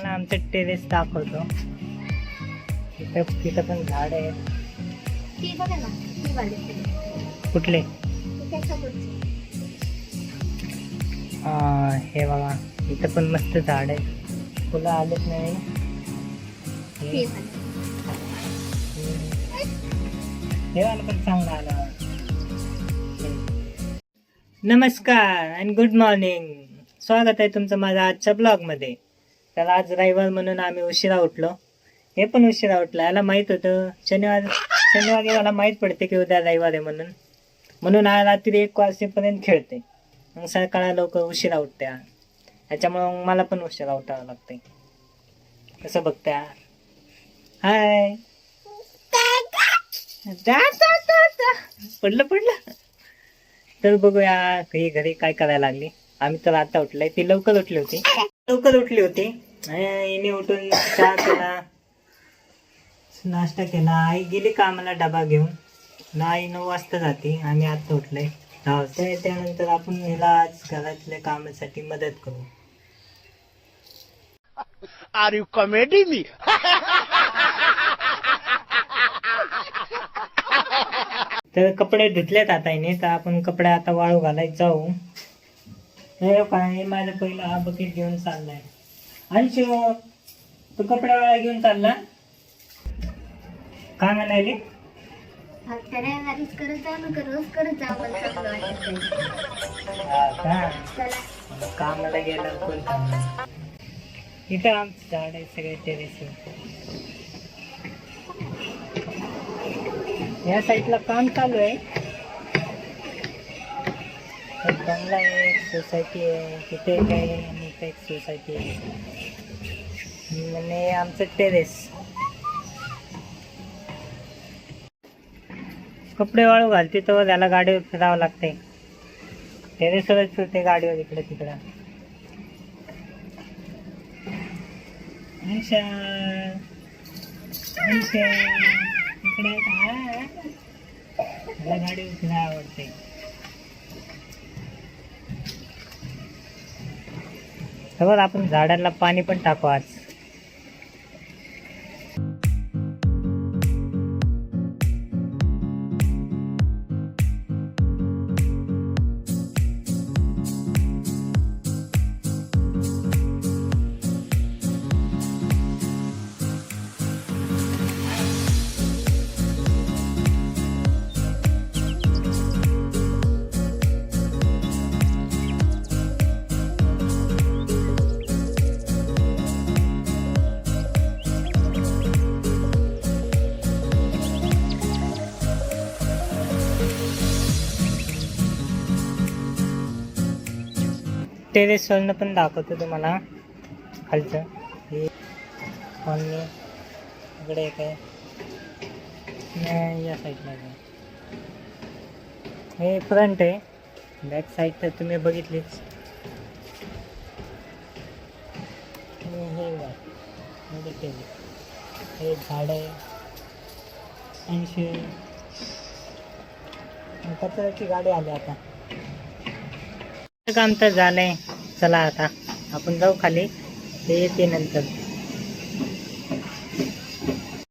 तुम्हाला आमचं टेरेस दाखवतो. तिथं तिथं पण झाड आहे. कुठले? हा, बघा इथं पण मस्त झाड आहे फुलं आलेच नाही हे? वाली हे वालं पण चांगलं आलं. नमस्कार आणि गुड मॉर्निंग स्वागत आहे तुमचं माझ्या आजच्या ब्लॉगमध्ये त्याला आज रविवार म्हणून आम्ही उशिरा उठलो. हे पण उशिरा उठलं. याला माहीत होतं. शनिवार शनिवारी मला माहीत पडते की उद्या रविवार आहे म्हणून. म्हणून हा रात्री एक वाजेपर्यंत खेळते. मग सकाळी लवकर उशिरा उठते. आज. त्याच्यामुळं मग मला पण उशिरा उठावं लागते कसं बघते? हाय. पडलं पडलं. तर बघूया ही घरी काय करायला लागली? आम्ही तर आता उठलोय. ती लवकर उठली होती. लवकर उठली होती. आणि हिने उठून चहा केला. नाश्ता केला. आई गेली कामाला डबा घेऊन. आई नऊ वाजता जाते. आम्ही आता उठलोय. दहा वाजता त्यानंतर आपण हिला आज घरातल्या कामासाठी मदत करू. Are you comedy me? तर कपडे धुतलेत आता हिने तर आपण कपडे आता वाळू घालायला जाऊ. हे काय माझं पहिला हा बकेट घेऊन चाललाय. आणि शिव तू कपडे घेऊन चालला. काय म्हणायले कामाला गेला कोण थांबणार? इथं आमचं झाड आहे सगळे टेरेस या साईडला काम चालू आहे. बंगला आहे सोसायटी आहे तिथे आहे आणि एक सोसायटी आहे. म्हणजे आमचं टेरेस कपडे वाळू घालते तर त्याला गाडीवर फिरावं लागते. टेरेसवरच फिरते गाडीवर इकडे तिकडं. इकडे मला गाडीवर फिरायला आवडते. खबर आपण झाडांना पाणी पण टाकू आज. टेरेसवरनं पण दाखवतो तुम्हाला. खालचं. हे कॉलनी इकडे एक आहे. या साईडला हे फ्रंट आहे. बॅक साईड तर तुम्ही बघितलीच. हे हे झाड आहे. ऐंशी. कचऱ्याची गाडी आली आता. काम तर झालंय. चला आता आपण जाऊ खाली. ते येते नंतर.